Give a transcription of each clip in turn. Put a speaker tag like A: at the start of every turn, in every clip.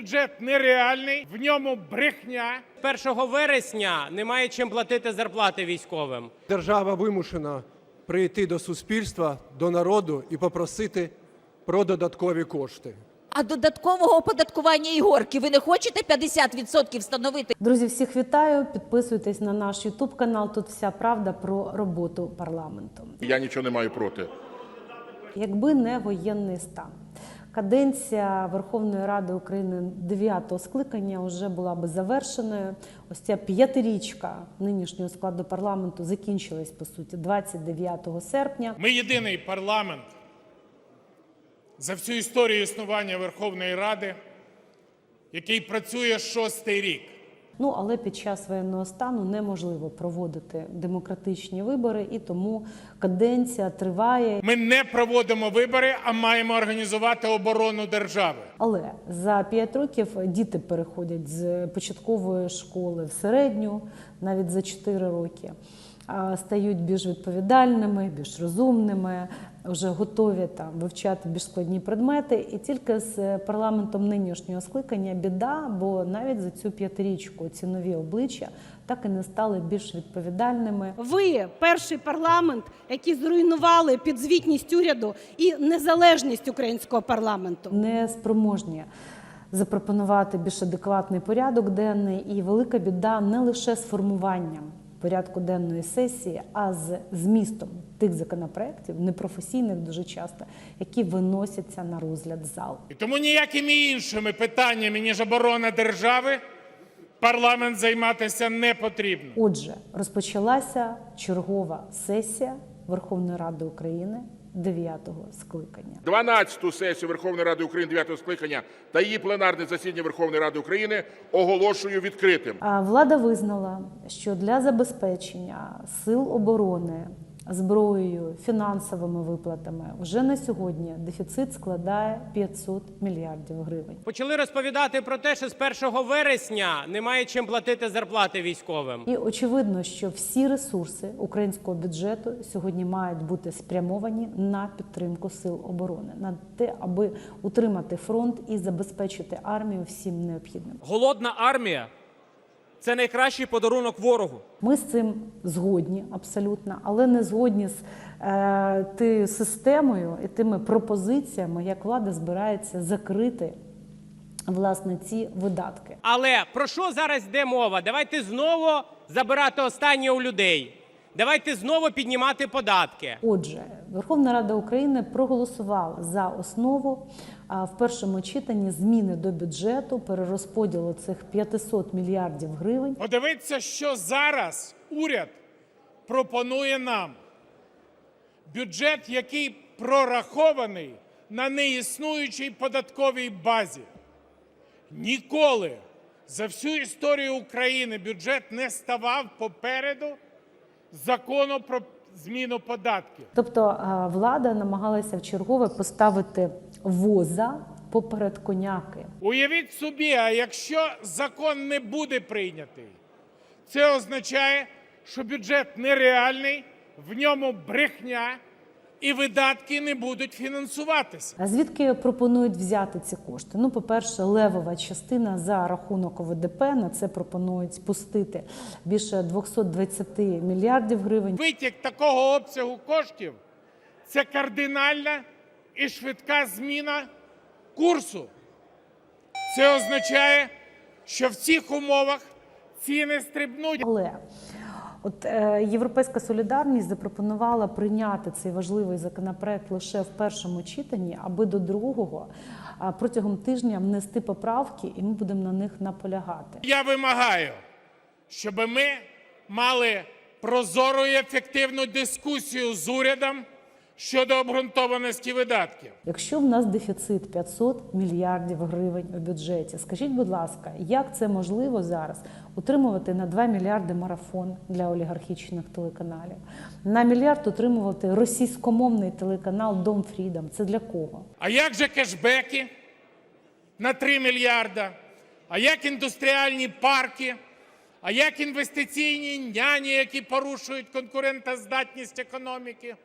A: бюджет нереальний, в ньому брехня.
B: 1 вересня немає чим платити зарплати військовим.
C: Держава вимушена прийти до суспільства, до народу і попросити про додаткові кошти.
D: А додаткового оподаткування ігорки ви не хочете 50% встановити?
E: Друзі, всіх вітаю. Підписуйтесь на наш Ютуб канал. Тут вся правда про роботу парламенту.
F: Я нічого не маю проти.
E: Якби не воєнний стан, каденція Верховної Ради України 9-го скликання вже була би завершеною. Ось ця п'ятирічка нинішнього складу парламенту закінчилась по суті 29 серпня.
A: Ми єдиний парламент за всю історію існування Верховної Ради, який працює шостий рік.
E: Ну але під час воєнного стану неможливо проводити демократичні вибори, і тому каденція триває.
A: Ми не проводимо вибори, а маємо організувати оборону держави.
E: Але за 5 років діти переходять з початкової школи в середню, навіть за 4 роки, стають більш відповідальними, більш розумними, вже готові там вивчати більш складні предмети. І тільки з парламентом нинішнього скликання біда, бо навіть за цю п'ятирічку ці нові обличчя так і не стали більш відповідальними.
G: Ви перший парламент, який зруйнували підзвітність уряду і незалежність українського парламенту.
E: не спроможні запропонувати більш адекватний порядок денний, і велика біда не лише з формуванням порядку денної сесії, а з змістом тих законопроєктів, непрофесійних дуже часто, які виносяться на розгляд зал.
A: І тому ніякими іншими питаннями, ніж оборона держави, парламент займатися не потрібно.
E: Отже, розпочалася чергова сесія Верховної Ради України 9-го скликання.
F: 12-ту сесію Верховної Ради України 9-го скликання та її пленарне засідання Верховної Ради України оголошую відкритим.
E: Влада визнала, що для забезпечення сил оборони зброєю, фінансовими виплатами вже на сьогодні дефіцит складає 500 мільярдів гривень.
B: Почали розповідати про те, що з 1 вересня немає чим платити зарплати військовим.
E: І очевидно, що всі ресурси українського бюджету сьогодні мають бути спрямовані на підтримку сил оборони, на те, аби утримати фронт і забезпечити армію всім необхідним.
H: Голодна армія це найкращий подарунок ворогу.
E: Ми з цим згодні абсолютно, але не згодні з е, тією системою і тими пропозиціями, як влада збирається закрити власне ці видатки.
B: Але про що зараз йде мова? Давайте знову забирати останнє у людей. Давайте знову піднімати податки.
E: Отже, Верховна Рада України проголосувала за основу в першому читанні зміни до бюджету, перерозподілу цих 500 мільярдів гривень.
A: Подивіться, що зараз уряд пропонує нам. Бюджет, який прорахований на неіснуючій податковій базі. Ніколи за всю історію України бюджет не ставав попереду закону про зміну податків.
E: Тобто влада намагалася в чергове поставити воза поперед коняки.
A: Уявіть собі, а якщо закон не буде прийнятий, це означає, що бюджет нереальний, в ньому брехня і видатки не будуть фінансуватися.
E: А звідки пропонують взяти ці кошти? Ну, по-перше, левова частина за рахунок ОВДП на це пропонують спустити більше 220 мільярдів гривень.
A: Витік такого обсягу коштів це кардинальна і швидка зміна курсу. Це означає, що в цих умовах ціни стрибнуть.
E: Але от е, Європейська солідарність запропонувала прийняти цей важливий законопроект лише в першому читанні, аби до другого протягом тижня внести поправки, і ми будемо на них наполягати.
A: Я вимагаю, щоб ми мали прозору і ефективну дискусію з урядом щодо обґрунтованості видатків.
E: Якщо в нас дефіцит 500 мільярдів гривень у бюджеті, скажіть, будь ласка, як це можливо зараз утримувати на 2 мільярди марафон для олігархічних телеканалів? На мільярд утримувати російськомовний телеканал Дом Фрідом. Це для кого?
A: А як же кешбеки на 3 мільярда? А як індустріальні парки? А як інвестиційні няні, які порушують конкурентоздатність економіки?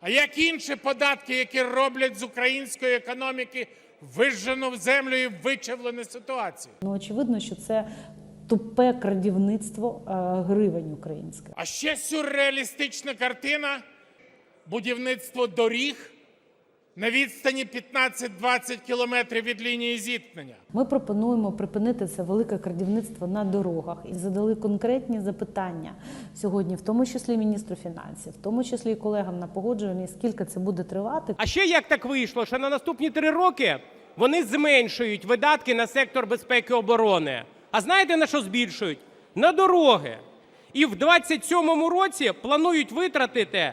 A: А як інші податки, які роблять з української економіки вижжену в землю і вичавлену ситуацію.
E: Ну очевидно, що це тупе крадівництво е, гривень українських.
A: А ще сюрреалістична картина будівництво доріг на відстані 15-20 кілометрів від лінії зіткнення.
E: Ми пропонуємо припинити це велике крадівництво на дорогах і задали конкретні запитання сьогодні, в тому числі міністру фінансів, в тому числі і колегам на погоджуванні, скільки це буде тривати.
B: А ще як так вийшло, що на наступні три роки вони зменшують видатки на сектор безпеки оборони. А знаєте на що збільшують? На дороги. І в 27-му році планують витратити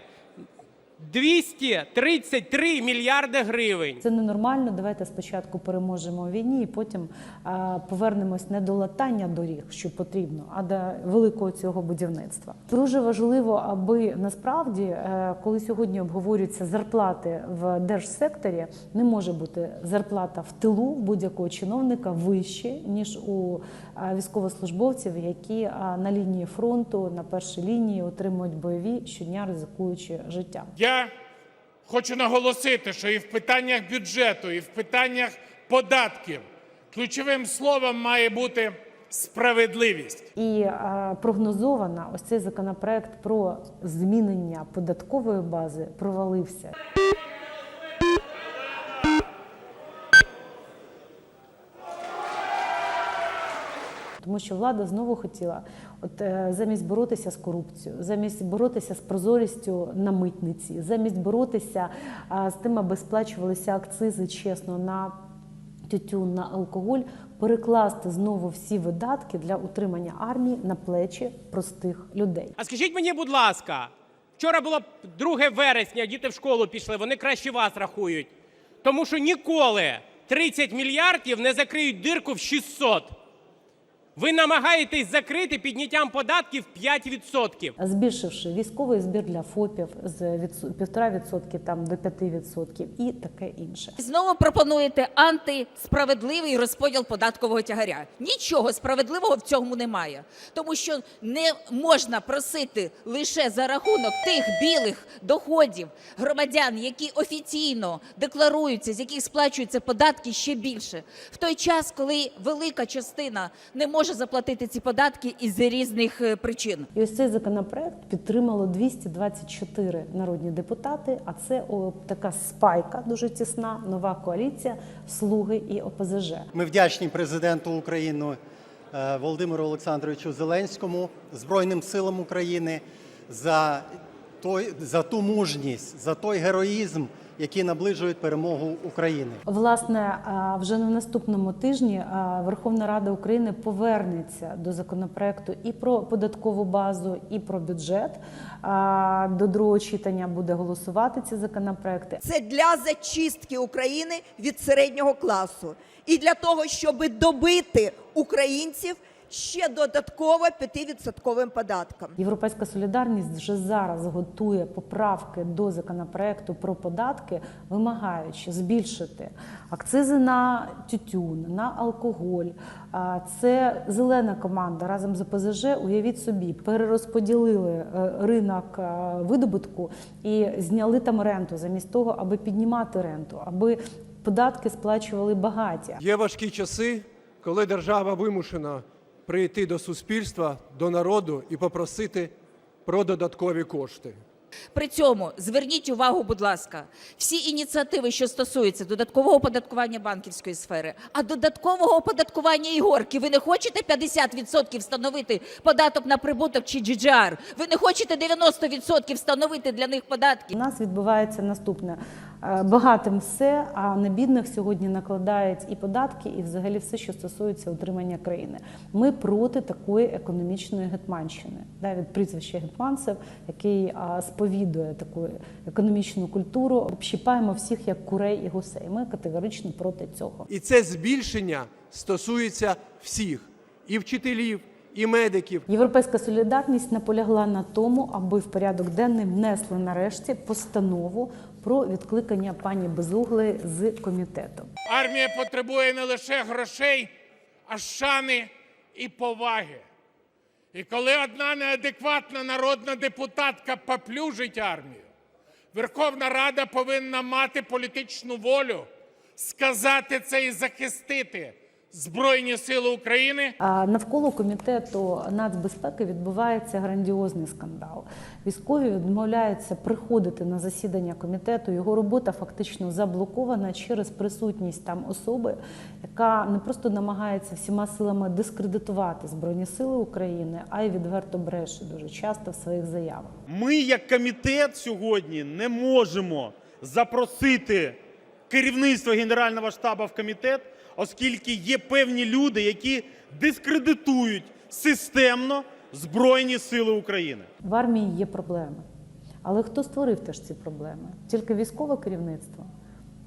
B: 233 мільярди гривень.
E: Це ненормально. Давайте спочатку переможемо у війні, і потім а, повернемось не до латання доріг, що потрібно, а до великого цього будівництва. Дуже важливо, аби насправді, е, коли сьогодні обговорюються зарплати в держсекторі, не може бути зарплата в тилу будь-якого чиновника вище ніж у а, військовослужбовців, які а, на лінії фронту на першій лінії отримують бойові щодня ризикуючи життя.
A: Я хочу наголосити, що і в питаннях бюджету, і в питаннях податків ключовим словом має бути справедливість.
E: І е, прогнозована ось цей законопроект про змінення податкової бази провалився. Тому що влада знову хотіла, от е, замість боротися з корупцією, замість боротися з прозорістю на митниці, замість боротися з тим, аби сплачувалися акцизи чесно на тютюн, на алкоголь, перекласти знову всі видатки для утримання армії на плечі простих людей.
B: А скажіть мені, будь ласка, вчора було 2 вересня, діти в школу пішли, вони краще вас рахують. Тому що ніколи 30 мільярдів не закриють дирку в 600. Ви намагаєтесь закрити підняттям податків 5%.
E: збільшивши військовий збір для ФОПів з 1,5% там до 5% і таке інше.
D: Знову пропонуєте антисправедливий розподіл податкового тягаря. Нічого справедливого в цьому немає, тому що не можна просити лише за рахунок тих білих доходів громадян, які офіційно декларуються, з яких сплачуються податки ще більше, в той час, коли велика частина не може заплатити ці податки із різних е, причин.
E: І ось цей законопроект підтримало 224 народні депутати. А це о, така спайка дуже тісна, нова коаліція, слуги і ОПЗЖ.
I: Ми вдячні президенту України е, Володимиру Олександровичу Зеленському, Збройним силам України за той за ту мужність, за той героїзм, які наближують перемогу України.
E: Власне, вже на наступному тижні Верховна Рада України повернеться до законопроекту і про податкову базу, і про бюджет. А, До другого читання буде голосувати ці законопроекти.
J: Це для зачистки України від середнього класу і для того, щоб добити українців ще додатково 5% податком.
E: Європейська солідарність вже зараз готує поправки до законопроекту про податки, вимагаючи збільшити акцизи на тютюн, на алкоголь. А Це зелена команда разом з ОПЗЖ. Уявіть собі, перерозподілили е, ринок е, видобутку і зняли там ренту замість того, аби піднімати ренту, аби податки сплачували багаті.
C: Є важкі часи, коли держава вимушена прийти до суспільства, до народу і попросити про додаткові кошти.
D: При цьому зверніть увагу, будь ласка, всі ініціативи, що стосуються додаткового оподаткування банківської сфери, а додаткового оподаткування ігорки. Ви не хочете 50% встановити податок на прибуток чи GGR? Ви не хочете 90% встановити для них податки?
E: У нас відбувається наступне: багатим все, а на бідних сьогодні накладають і податки, і взагалі все, що стосується утримання країни. Ми проти такої економічної гетманщини. Да, від прізвища Гетманцев, який а, сповідує таку економічну культуру, общіпаємо всіх як курей і гусей. Ми категорично проти цього.
C: І це збільшення стосується всіх і вчителів, і медиків,
E: Європейська солідарність наполягла на тому, аби в порядок денний внесли нарешті постанову про відкликання пані Безуглої з комітету.
A: Армія потребує не лише грошей, а шани і поваги. І коли одна неадекватна народна депутатка поплюжить армію, Верховна Рада повинна мати політичну волю сказати це і захистити Збройні Сили України.
E: А навколо комітету нацбезпеки відбувається грандіозний скандал. Військові відмовляються приходити на засідання комітету. Його робота фактично заблокована через присутність там особи, яка не просто намагається всіма силами дискредитувати збройні сили України, а й відверто бреше дуже часто в своїх заявах.
K: Ми, як комітет, сьогодні не можемо запросити керівництво Генерального штабу в комітет, оскільки є певні люди, які дискредитують системно Збройні Сили України.
E: В армії є проблеми. Але хто створив теж ці проблеми? Тільки військове керівництво,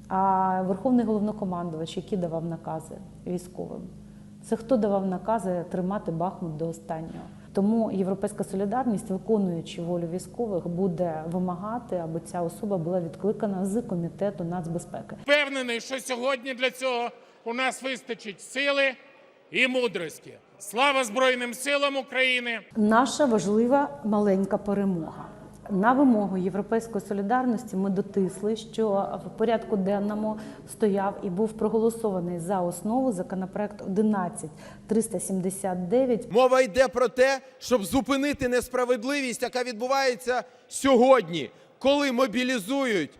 E: а верховний головнокомандувач, який давав накази військовим. Це хто давав накази тримати Бахмут до останнього. Тому Європейська солідарність, виконуючи волю військових, буде вимагати, аби ця особа була відкликана з комітету нацбезпеки.
A: Впевнений, що сьогодні для цього у нас вистачить сили і мудрості. Слава Збройним силам України!
E: Наша важлива маленька перемога. На вимогу Європейської солідарності ми дотисли, що в порядку денному стояв і був проголосований за основу законопроект 11379
L: Мова йде про те, щоб зупинити несправедливість, яка відбувається сьогодні, коли мобілізують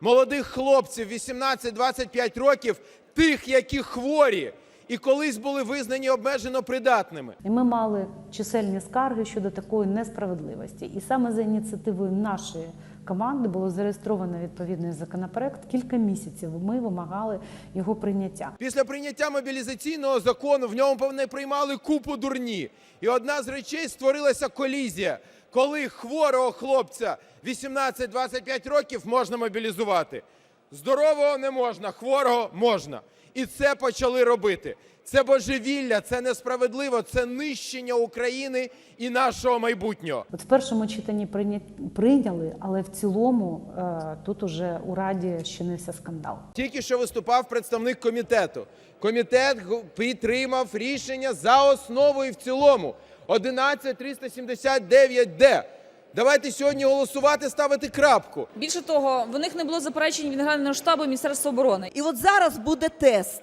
L: молодих хлопців 18-25 років, тих, які хворі, і колись були визнані обмежено придатними.
E: І ми мали чисельні скарги щодо такої несправедливості. І саме за ініціативою нашої команди було зареєстровано відповідний законопроект. Кілька місяців ми вимагали його прийняття.
L: Після прийняття мобілізаційного закону в ньому не приймали купу дурні. І одна з речей створилася колізія, коли хворого хлопця 18-25 років можна мобілізувати. Здорового не можна, хворого можна. І це почали робити. Це божевілля, це несправедливо, це нищення України і нашого майбутнього.
E: От в першому читанні прийня- прийняли, але в цілому е, тут уже у раді щинився скандал.
L: Тільки що виступав представник комітету. Комітет підтримав рішення за основу і в цілому. 11379Д. Давайте сьогодні голосувати, ставити крапку.
D: Більше того, в них не було заперечень від Генерального штабу і Міністерства оборони.
J: І от зараз буде тест.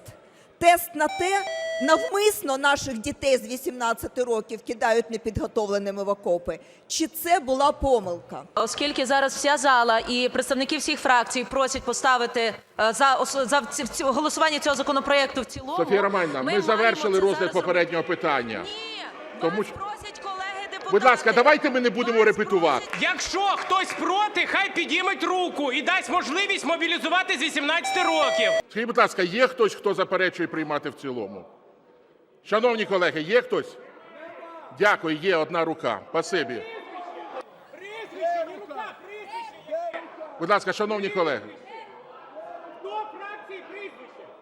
J: Тест на те, навмисно наших дітей з 18 років кидають непідготовленими в окопи. Чи це була помилка?
M: Оскільки зараз вся зала і представники всіх фракцій просять поставити е, за, за ці- ці- голосування цього законопроекту в цілому.
F: Софія Романівна, ми,
M: маємо
F: завершили розгляд
M: зараз
F: попереднього питання.
M: Ні,
F: Тому
M: просять.
F: Будь ласка, давайте ми не будемо репетувати.
B: Якщо хтось проти, хай підійметь руку і дасть можливість мобілізувати з 18 років.
F: Скажіть, будь ласка, є хтось, хто заперечує приймати в цілому? Шановні колеги, є хтось? Дякую, є одна рука. Спасибі. Будь ласка, шановні колеги.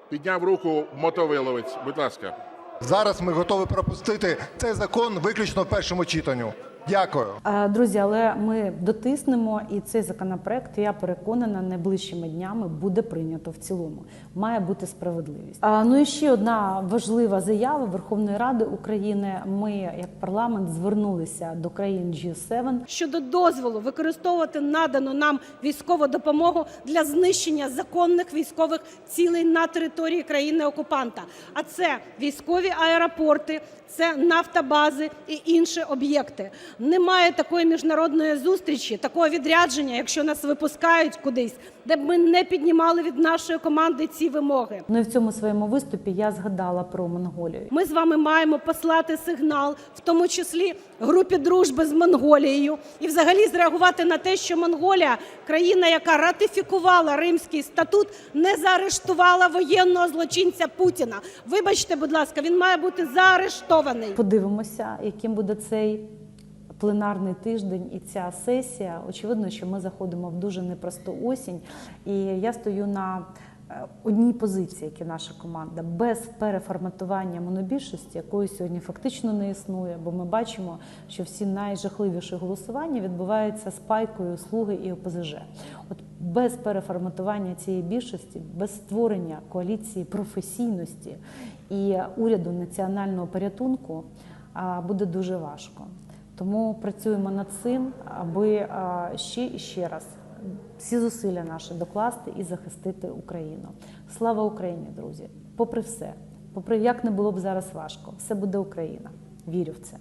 F: Підняв руку мотовиловець. Будь ласка.
N: Зараз ми готові пропустити цей закон виключно в першому читанню. Дякую.
E: Е, Друзі, але ми дотиснемо, і цей законопроект, я переконана, найближчими днями буде прийнято в цілому. Має бути справедливість. А, ну і ще одна важлива заява Верховної Ради України. Ми, як парламент, звернулися до країн G7
G: щодо дозволу використовувати надану нам військову допомогу для знищення законних військових цілей на території країни-окупанта. А це військові аеропорти, це нафтобази і інші об'єкти. Немає такої міжнародної зустрічі, такого відрядження, якщо нас випускають кудись, де б ми не піднімали від нашої команди ці вимоги.
E: Ну і в цьому своєму виступі я згадала про Монголію.
G: Ми з вами маємо послати сигнал, в тому числі групі дружби з Монголією, і взагалі зреагувати на те, що Монголія, країна, яка ратифікувала Римський статут, не заарештувала воєнного злочинця Путіна. Вибачте, будь ласка, він має бути заарештований.
E: Подивимося, яким буде цей пленарний тиждень і ця сесія. Очевидно, що ми заходимо в дуже непросту осінь, і я стою на е, одній позиції, як і наша команда, без переформатування монобільшості, якої сьогодні фактично не існує, бо ми бачимо, що всі найжахливіші голосування відбуваються з пайкою слуги і ОПЗЖ. От без переформатування цієї більшості, без створення коаліції професійності і уряду національного порятунку буде дуже важко. Тому працюємо над цим, аби ще і ще раз всі зусилля наші докласти і захистити Україну. Слава Україні, друзі! Попри все, попри як не було б зараз важко, все буде Україна. Вірю в це.